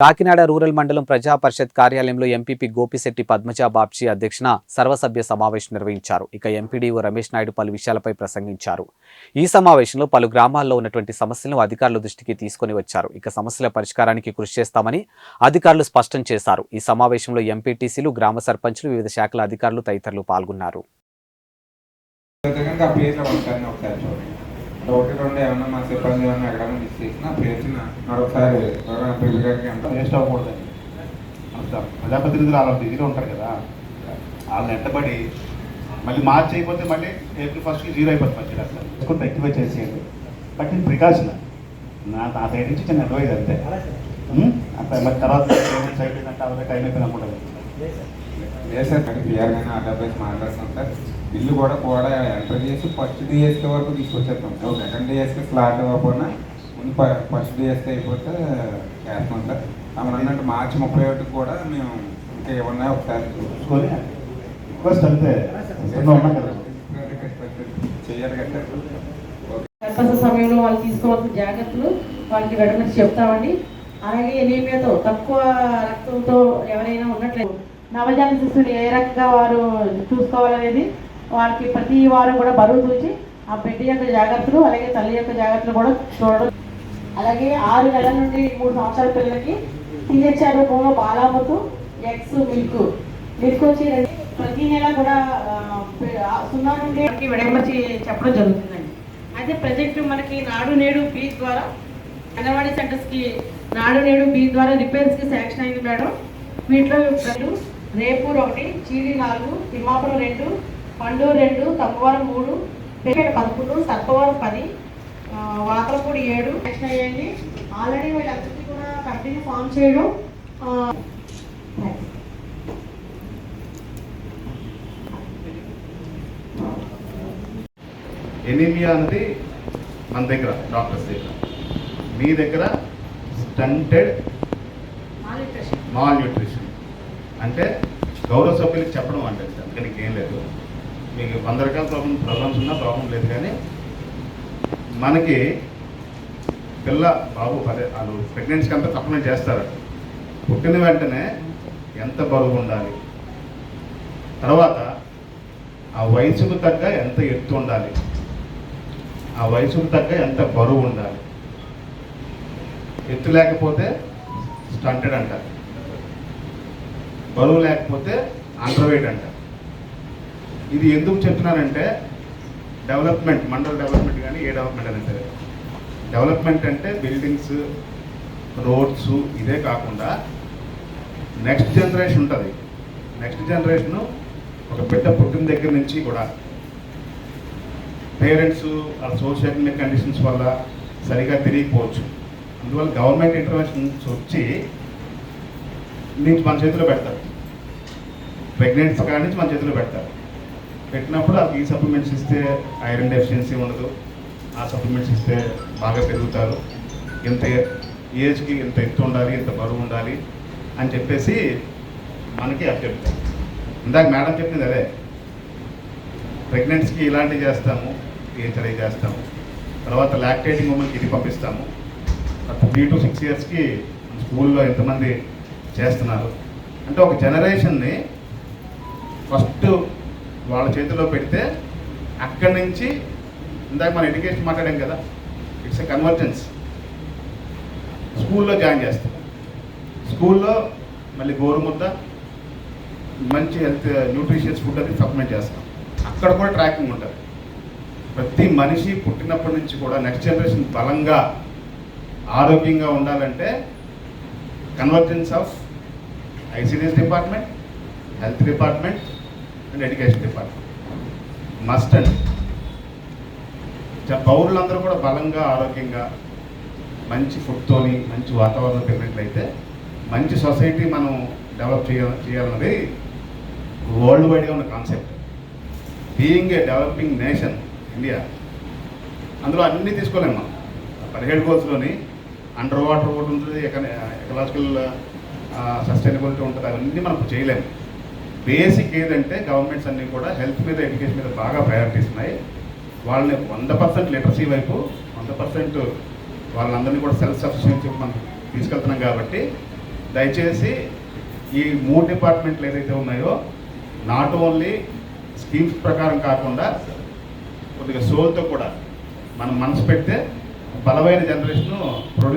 Kakinada rural మండలం ప్రజా పరిషత్ కార్యాలయంలో ఎంపీపీ గోపిశెట్టి పద్మజ బాబ్జీ అధ్యక్షన సర్వసభ్య సమావేశం నిర్వహించారు. ఇక ఎంపీడీఓ రమేష్ నాయుడు పలు విషయాలపై ప్రసంగించారు. ఈ సమావేశంలో పలు గ్రామాల్లో ఉన్నటువంటి సమస్యలను అధికారుల దృష్టికి తీసుకొని వచ్చారు. ఇక సమస్యల పరిష్కారానికి కృషి చేస్తామని అధికారులు స్పష్టం చేశారు. ఈ సమావేశంలో ఎంపీటీసీలు గ్రామ సర్పంచులు వివిధ శాఖల అధికారులు తదితరులు పాల్గొన్నారు. ఒకటి రెండు ఏమన్నా మా సిబ్బంది ఏమన్నా ఎక్కడైనా మిస్ చేసినా ప్లేస్ మరొకసారి ఎవరైనా పిల్లల గారికి అంతా వేస్ట్ అవ్వకూడదండి ప్రజాప్రతినిధులు అలా బిజీలో ఉంటారు కదా. వాళ్ళని ఎంటబడి మళ్ళీ మార్చి అయిపోతే మళ్ళీ ఏప్రిల్ ఫస్ట్కి జీరో అయిపోతుంది మధ్యలో అసలు. ఎక్కువ రెక్టిఫై చేసేయండి. But in precaution. నా నా సైడ్ నుంచి చిన్న అడ్వైజ్ అంతే. మరి తర్వాత సైడ్ అంటే అవే టైం అయిపోయింది అనుకుంటుంది లేదు. సార్. కానీ ఆ డబ్బేసి మాట్లాడుతున్నాం సార్. బిల్లు కూడా కూడా ఎంటర్ చేసి ఫస్ట్ డిఎస్కే వరకు తీసుకొచ్చేస్తాం సార్ సెకండ్ డిఎస్కే స్లాట్ అవ్వకపోయినా ముందు ఫస్ట్ డిఎస్కే అయిపోతే చేస్తాం సార్ తమరు అన్నట్టు మార్చి ముప్పై ఒకటికి కూడా మేము ఇంకా ఏమన్నా ఒకసారి చూసుకొని రిక్వెస్ట్ అంతే. చేయాలి కదా. ఓకే. గర్భస్థ సమయంలో వాళ్ళు తీసుకోవాల్సిన జాగ్రత్తలు వాళ్ళకి వెంటనే చెప్తామండి. అలాగే ఎనీమియాతో తక్కువ రక్తంతో ఎవరైనా ఉన్నట్లేదు నవజాత శిశువులు ఏ రకంగా వారు చూసుకోవాలనేది వాళ్ళకి ప్రతి వారం కూడా బరువు చూసి ఆ బిడ్డ యొక్క జాగ్రత్తలు అలాగే తల్లి యొక్క జాగ్రత్తలు కూడా చూడడం. అలాగే ఆరు నెలల నుండి మూడు సంవత్సరాల పిల్లలకి టీహెచ్ఆర్ రూపంలో బాలామతు ఎక్స్ మిల్క్. మిల్క్ వచ్చి ప్రతి నెల కూడా సున్నా నుండి విడమర్చి చెప్పడం జరుగుతుందండి. అయితే ప్రజెక్ట్ మనకి నాడు నేడు ఫీజ్ ద్వారా అంగన్వాడీ సెంటర్స్కి నాడు నేడు ఫీజ్ ద్వారా రిపేర్స్కి శాంక్షన్ అయింది మేడం. వీటిలో రేపూర్ ఒకటి చీడి నాలుగు తిమ్మాపురం రెండు పండూరు రెండు తమ్మవరం మూడు పేట పదకొండు సర్పవరం పది ఆ, వాకలపూడి ఏడు. శాంక్షన్ అయ్యాయండి ఆల్రెడీ వీళ్ళందరికీ కూడా కంపెనీ ఫామ్ చేయడం ఎనీమియా అనేది మన దగ్గర డాక్టర్స్ దగ్గర. మీ దగ్గర స్టంటెడ్ malnutrition. మాల్ న్యూట్రిషన్ అంటే గౌరవ సభ్యులకు చెప్పడం అంటే అందుకని ఏం లేదు. మీకు వంద రకాల ప్రాబ్లమ్ ప్రాబ్లమ్స్ ఉన్నా ప్రాబ్లం లేదు కానీ మనకి పిల్ల బాబు అదే వాళ్ళు ప్రెగ్నెన్సీ అంతా తప్పనే చేస్తారు. పుట్టిన వెంటనే ఎంత బరువు ఉండాలి తర్వాత ఆ వయసుకు తగ్గ ఎంత ఎత్తు ఉండాలి? ఆ వయసుకు తగ్గ ఎంత బరువు ఉండాలి? ఎత్తు లేకపోతే స్టంటెడ్ అంటారు బరువు లేకపోతే అండర్ అంటారు ఇది ఎందుకు చెప్తున్నానంటే డెవలప్మెంట్ మండల డెవలప్మెంట్ కానీ ఏ డెవలప్మెంట్ అయినా సరే. డెవలప్మెంట్ అంటే బిల్డింగ్స్ రోడ్స్ ఇదే కాకుండా నెక్స్ట్ జనరేషన్ ఉంటుంది. నెక్స్ట్ జనరేషన్ ఒక బిడ్డ పుట్టిన దగ్గర నుంచి కూడా పేరెంట్స్ ఆ సోషల్ కండిషన్స్ వల్ల సరిగా తెలియకపోవచ్చు. అందువల్ల గవర్నమెంట్ ఇంటర్వెన్షన్స్ వచ్చి నుంచి మన చేతిలో పెడతారు. ప్రెగ్నెన్సీ కాడి నుంచి మన చేతిలో పెడతారు. పెట్టినప్పుడు ఆ ఈ సప్లిమెంట్స్ ఇస్తే ఐరన్ డెఫిషియన్సీ ఉండదు. ఆ సప్లిమెంట్స్ ఇస్తే బాగా పెరుగుతారు. ఇంత ఏజ్కి ఇంత ఎత్తు ఉండాలి ఇంత బరువు ఉండాలి అని చెప్పేసి మనకి అది చెప్తారు. ఇందాక మేడం చెప్పింది అదే. ప్రెగ్నెన్సీకి ఇలాంటివి చేస్తాము ఏ చేస్తాము. తర్వాత లాక్టేటింగ్ ఉమెన్కి ఇది పంపిస్తాము. త్రీ టు సిక్స్ ఇయర్స్కి స్కూల్లో ఎంతమంది చేస్తున్నారు. అంటే ఒక జనరేషన్ని ఫస్ట్ వాళ్ళ చేతిలో పెడితే అక్కడి నుంచి ఇందాక మన ఎడ్యుకేషన్ మాట్లాడాం కదా ఇట్స్ ఎ కన్వర్జెన్స్ స్కూల్లో జాయిన్ చేస్తాం. స్కూల్లో మళ్ళీ గోరుముద్ద మంచి హెల్త్ న్యూట్రిషియస్ ఫుడ్ అది సప్లిమెంట్ చేస్తాం. అక్కడ కూడా ట్రాకింగ్ ఉంటుంది. ప్రతి మనిషి పుట్టినప్పటి నుంచి కూడా నెక్స్ట్ జనరేషన్ బలంగా ఆరోగ్యంగా ఉండాలంటే convergence of ICDS department health department and education department must and పౌరులందరూ కూడా బలంగా ఆరోగ్యంగా మంచి ఫుడ్తోని మంచి వాతావరణం పెరిగినట్లయితే మంచి సొసైటీ మనం డెవలప్ చేయాలి చేయాలన్నది వరల్డ్ వైడ్గా ఉన్న concept being a developing nation India అందులో అన్నీ తీసుకోలేము మనం. పదిహేడు గోల్స్లోని అండర్ వాటర్ ఒకటి ఉంటుంది ఎకలాజికల్ సస్టైనబిలిటీ ఉంటుంది అవన్నీ మనం చేయలేము బేసిక్ ఏదంటే గవర్నమెంట్స్ అన్నీ కూడా హెల్త్ మీద ఎడ్యుకేషన్ మీద బాగా ప్రయారిటీ ఇస్తున్నాయి వాళ్ళని వంద పర్సెంట్ లిటరసీ వైపు వంద పర్సెంట్ వాళ్ళందరినీ కూడా సెల్ఫ్ సఫిషియన్సీ మనం తీసుకెళ్తున్నాం కాబట్టి దయచేసి ఈ మూడు డిపార్ట్మెంట్లు ఏదైతే ఉన్నాయో నాట్ ఓన్లీ స్కీమ్స్ ప్రకారం కాకుండా కొద్దిగా సోల్తో కూడా మనం మనసు పెడితే బలమైన జనరేషన్ ప్రొడ్యూస్